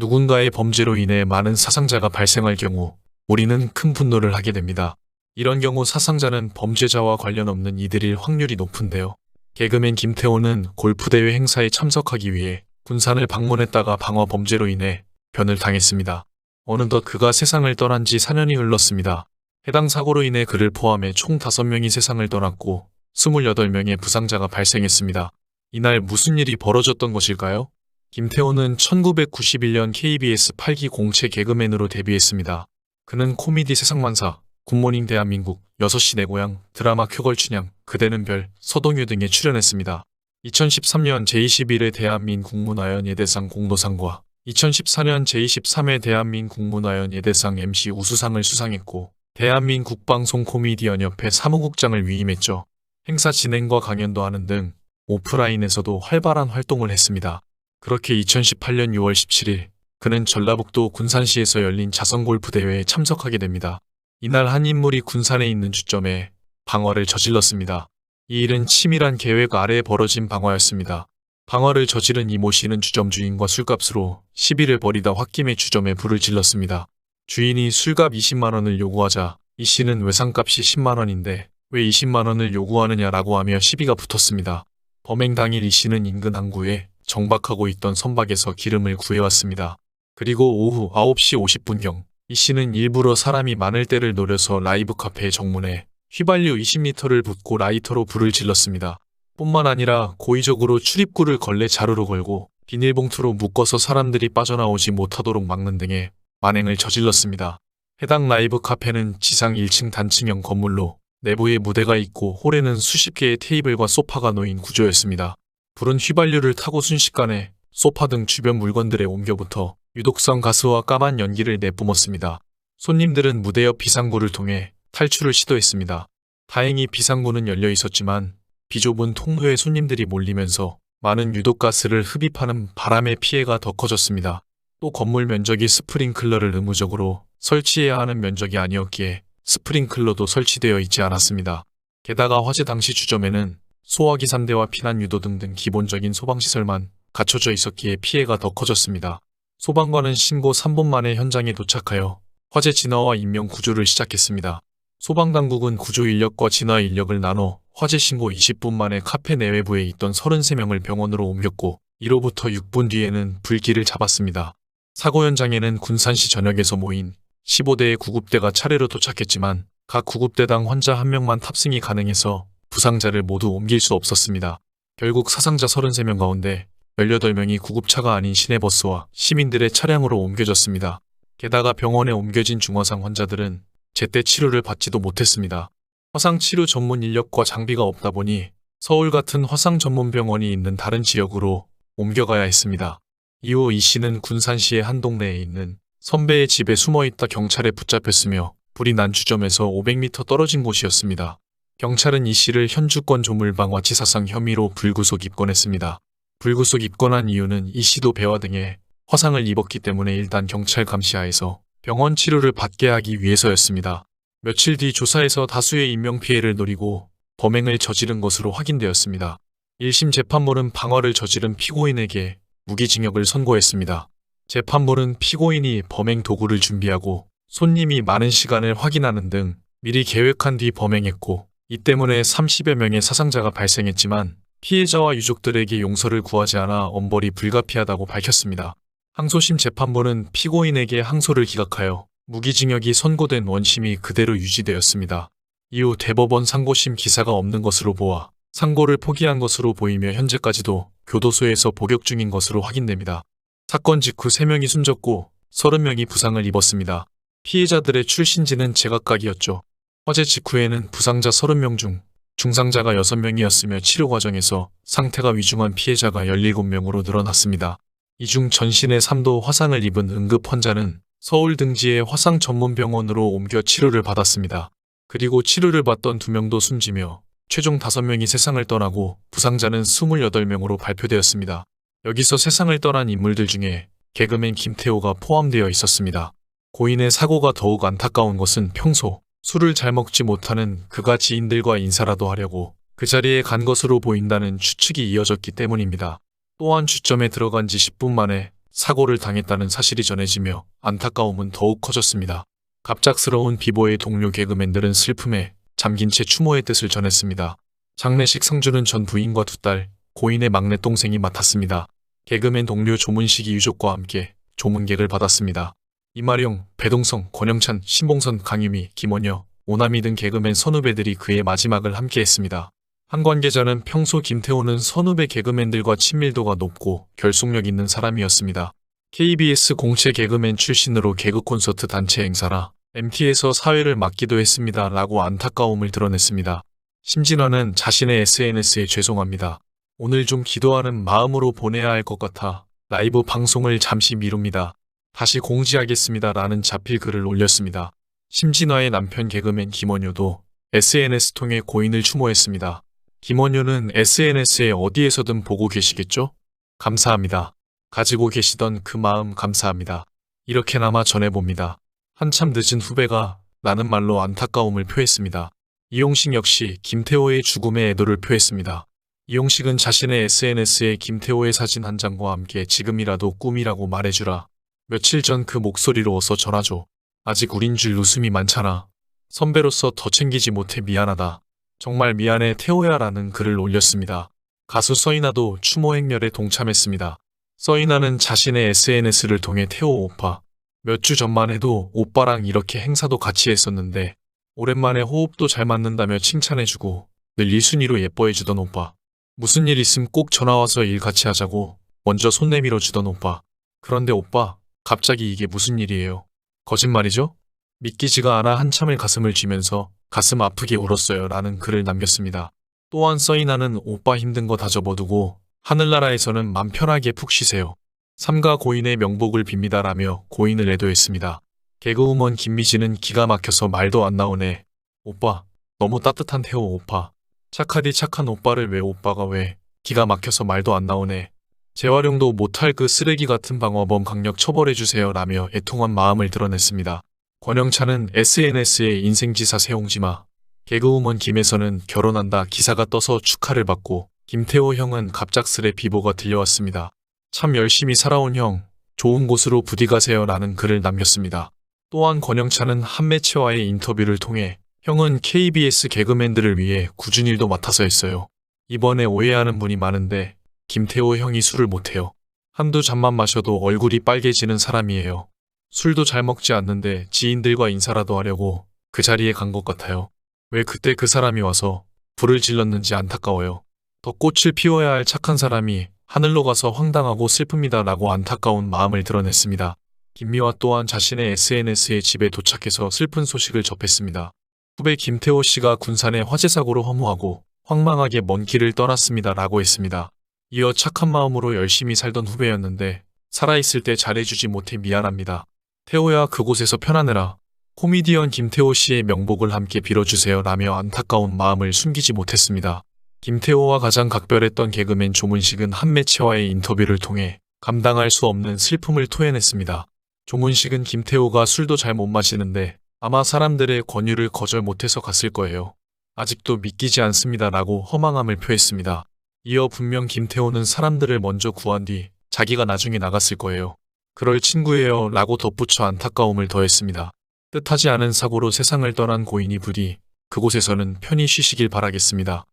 누군가의 범죄로 인해 많은 사상자가 발생할 경우 우리는 큰 분노를 하게 됩니다. 이런 경우 사상자는 범죄자와 관련 없는 이들일 확률이 높은데요. 개그맨 김태호는 골프대회 행사에 참석하기 위해 군산을 방문했다가 방화 범죄로 인해 변을 당했습니다. 어느덧 그가 세상을 떠난 지 4년이 흘렀습니다. 해당 사고로 인해 그를 포함해 총 5명이 세상을 떠났고 28명의 부상자가 발생했습니다. 이날 무슨 일이 벌어졌던 것일까요? 김태호는 1991년 KBS 8기 공채 개그맨으로 데뷔했습니다. 그는 코미디 세상만사, 굿모닝 대한민국, 6시 내 고향, 드라마 큐걸춘향, 그대는 별, 서동유 등에 출연했습니다. 2013년 제21회 대한민국 문화연 예대상 공로상과 2014년 제23회 대한민국 문화연 예대상 MC 우수상을 수상했고 대한민국 방송 코미디언 협회 사무국장을 위임했죠. 행사 진행과 강연도 하는 등 오프라인에서도 활발한 활동을 했습니다. 그렇게 2018년 6월 17일 그는 전라북도 군산시에서 열린 자선골프 대회에 참석하게 됩니다. 이날 한 인물이 군산에 있는 주점에 방화를 저질렀습니다. 이 일은 치밀한 계획 아래 벌어진 방화였습니다. 방화를 저지른 이모 씨는 주점 주인과 술값으로 시비를 벌이다 홧김에 주점에 불을 질렀습니다. 주인이 술값 20만 원을 요구하자 이 씨는 외상값이 10만 원인데 왜 20만 원을 요구하느냐라고 하며 시비가 붙었습니다. 범행 당일 이 씨는 인근 항구에 정박하고 있던 선박에서 기름을 구해왔습니다. 그리고 오후 9시 50분경 이 씨는 일부러 사람이 많을 때를 노려서 라이브 카페에 정문에 휘발유 20리터를 붓고 라이터로 불을 질렀습니다. 뿐만 아니라 고의적으로 출입구를 걸레 자루로 걸고 비닐봉투로 묶어서 사람들이 빠져나오지 못하도록 막는 등의 만행을 저질렀습니다. 해당 라이브 카페는 지상 1층 단층형 건물로 내부에 무대가 있고 홀에는 수십 개의 테이블과 소파가 놓인 구조였습니다. 불은 휘발유를 타고 순식간에 소파 등 주변 물건들에 옮겨붙어 유독성 가스와 까만 연기를 내뿜었습니다. 손님들은 무대 옆 비상구를 통해 탈출을 시도했습니다. 다행히 비상구는 열려 있었지만 비좁은 통로에 손님들이 몰리면서 많은 유독가스를 흡입하는 바람의 피해가 더 커졌습니다. 또 건물 면적이 스프링클러를 의무적으로 설치해야 하는 면적이 아니었기에 스프링클러도 설치되어 있지 않았습니다. 게다가 화재 당시 주점에는 소화기 3대와 피난 유도 등등 기본적인 소방시설만 갖춰져 있었기에 피해가 더 커졌습니다. 소방관은 신고 3분 만에 현장에 도착하여 화재 진화와 인명 구조를 시작했습니다. 소방당국은 구조 인력과 진화 인력을 나눠 화재 신고 20분 만에 카페 내외부에 있던 33명을 병원으로 옮겼고 이로부터 6분 뒤에는 불길을 잡았습니다. 사고 현장에는 군산시 전역에서 모인 15대의 구급대가 차례로 도착했지만 각 구급대당 환자 한 명만 탑승이 가능해서 부상자를 모두 옮길 수 없었습니다. 결국 사상자 33명 가운데 18명이 구급차가 아닌 시내버스와 시민들의 차량으로 옮겨졌습니다. 게다가 병원에 옮겨진 중화상 환자들은 제때 치료를 받지도 못했습니다. 화상 치료 전문 인력과 장비가 없다 보니 서울 같은 화상 전문 병원이 있는 다른 지역으로 옮겨가야 했습니다. 이후 이 씨는 군산시의 한 동네에 있는 선배의 집에 숨어 있다 경찰에 붙잡혔으며 불이 난 주점에서 500m 떨어진 곳이었습니다. 경찰은 이 씨를 현주권 조물방화 치사상 혐의로 불구속 입건했습니다. 불구속 입건한 이유는 이 씨도 배와 등에 화상을 입었기 때문에 일단 경찰 감시하에서 병원 치료를 받게 하기 위해서였습니다. 며칠 뒤 조사에서 다수의 인명피해를 노리고 범행을 저지른 것으로 확인되었습니다. 1심 재판부는 방화를 저지른 피고인에게 무기징역을 선고했습니다. 재판부는 피고인이 범행 도구를 준비하고 손님이 많은 시간을 확인하는 등 미리 계획한 뒤 범행했고 이 때문에 30여 명의 사상자가 발생했지만 피해자와 유족들에게 용서를 구하지 않아 엄벌이 불가피하다고 밝혔습니다. 항소심 재판부는 피고인에게 항소를 기각하여 무기징역이 선고된 원심이 그대로 유지되었습니다. 이후 대법원 상고심 기사가 없는 것으로 보아 상고를 포기한 것으로 보이며 현재까지도 교도소에서 복역 중인 것으로 확인됩니다. 사건 직후 3명이 숨졌고 30명이 부상을 입었습니다. 피해자들의 출신지는 제각각이었죠. 화재 직후에는 부상자 30명 중 중상자가 6명이었으며 치료 과정에서 상태가 위중한 피해자가 17명으로 늘어났습니다. 이 중 전신에 3도 화상을 입은 응급 환자는 서울 등지의 화상 전문 병원으로 옮겨 치료를 받았습니다. 그리고 치료를 받던 2명도 숨지며 최종 5명이 세상을 떠나고 부상자는 28명으로 발표되었습니다. 여기서 세상을 떠난 인물들 중에 개그맨 김태호가 포함되어 있었습니다. 고인의 사고가 더욱 안타까운 것은 평소 술을 잘 먹지 못하는 그가 지인들과 인사라도 하려고 그 자리에 간 것으로 보인다는 추측이 이어졌기 때문입니다. 또한 주점에 들어간 지 10분 만에 사고를 당했다는 사실이 전해지며 안타까움은 더욱 커졌습니다. 갑작스러운 비보의 동료 개그맨들은 슬픔에 잠긴 채 추모의 뜻을 전했습니다. 장례식 상주는 전 부인과 두 딸, 고인의 막내 동생이 맡았습니다. 개그맨 동료 조문식이 유족과 함께 조문객을 받았습니다. 이마령, 배동성, 권영찬, 신봉선, 강유미, 김원여, 오나미 등 개그맨 선후배들이 그의 마지막을 함께했습니다. 한 관계자는 평소 김태호는 선후배 개그맨들과 친밀도가 높고 결속력 있는 사람이었습니다. KBS 공채 개그맨 출신으로 개그 콘서트 단체 행사라 MT에서 사회를 맡기도 했습니다. 라고 안타까움을 드러냈습니다. 심진화는 자신의 SNS에 죄송합니다. 오늘 좀 기도하는 마음으로 보내야 할 것 같아 라이브 방송을 잠시 미룹니다. 다시 공지하겠습니다. 라는 자필 글을 올렸습니다. 심진화의 남편 개그맨 김원효도 SNS 통해 고인을 추모했습니다. 김원효는 SNS에 어디에서든 보고 계시겠죠? 감사합니다. 가지고 계시던 그 마음 감사합니다. 이렇게나마 전해봅니다. 한참 늦은 후배가 라는 말로 안타까움을 표했습니다. 이용식 역시 김태호의 죽음에 애도를 표했습니다. 이용식은 자신의 SNS에 김태호의 사진 한 장과 함께 지금이라도 꿈이라고 말해주라. 며칠 전 그 목소리로 어서 전화줘. 아직 우린 줄 웃음이 많잖아. 선배로서 더 챙기지 못해 미안하다. 정말 미안해 태호야 라는 글을 올렸습니다. 가수 서이나도 추모 행렬에 동참했습니다. 서이나는 자신의 SNS를 통해 태호 오빠, 몇 주 전만 해도 오빠랑 이렇게 행사도 같이 했었는데 오랜만에 호흡도 잘 맞는다며 칭찬해주고 늘 1순위로 예뻐해주던 오빠. 무슨 일 있음 꼭 전화와서 일 같이 하자고 먼저 손 내밀어 주던 오빠. 그런데 오빠, 갑자기 이게 무슨 일이에요? 거짓말이죠? 믿기지가 않아 한참을 가슴을 쥐면서 가슴 아프게 울었어요 라는 글을 남겼습니다. 또한 서이나는 오빠 힘든 거 다 접어두고 하늘나라에서는 맘 편하게 푹 쉬세요. 삼가 고인의 명복을 빕니다라며 고인을 애도했습니다. 개그우먼 김미진은 기가 막혀서 말도 안 나오네. 오빠, 너무 따뜻한 태호 오빠. 착하디 착한 오빠를 왜 오빠가 왜 기가 막혀서 말도 안 나오네. 재활용도 못할 그 쓰레기 같은 방어범 강력 처벌해주세요 라며 애통한 마음을 드러냈습니다. 권영찬은 SNS에 인생지사 세용지마, 개그우먼 김혜선은 결혼한다 기사가 떠서 축하를 받고 김태호 형은 갑작스레 비보가 들려왔습니다. 참 열심히 살아온 형, 좋은 곳으로 부디 가세요 라는 글을 남겼습니다. 또한 권영찬은 한 매체와의 인터뷰를 통해 형은 KBS 개그맨들을 위해 굳은 일도 맡아서 했어요. 이번에 오해하는 분이 많은데 김태호 형이 술을 못해요. 한두 잔만 마셔도 얼굴이 빨개지는 사람이에요. 술도 잘 먹지 않는데 지인들과 인사라도 하려고 그 자리에 간 것 같아요. 왜 그때 그 사람이 와서 불을 질렀는지 안타까워요. 더 꽃을 피워야 할 착한 사람이 하늘로 가서 황당하고 슬픕니다 라고 안타까운 마음을 드러냈습니다. 김미화 또한 자신의 SNS에 집에 도착해서 슬픈 소식을 접했습니다. 후배 김태호 씨가 군산의 화재 사고로 허무하고 황망하게 먼 길을 떠났습니다 라고 했습니다. 이어 착한 마음으로 열심히 살던 후배였는데 살아있을 때 잘해주지 못해 미안합니다. 태호야 그곳에서 편하느라 코미디언 김태호 씨의 명복을 함께 빌어주세요 라며 안타까운 마음을 숨기지 못했습니다. 김태호와 가장 각별했던 개그맨 조문식은 한 매체와의 인터뷰를 통해 감당할 수 없는 슬픔을 토해냈습니다. 조문식은 김태호가 술도 잘 못 마시는데 아마 사람들의 권유를 거절 못해서 갔을 거예요. 아직도 믿기지 않습니다 라고 허망함을 표했습니다. 이어 분명 김태호는 사람들을 먼저 구한 뒤 자기가 나중에 나갔을 거예요. 그럴 친구예요 라고 덧붙여 안타까움을 더했습니다. 뜻하지 않은 사고로 세상을 떠난 고인이 부디 그곳에서는 편히 쉬시길 바라겠습니다.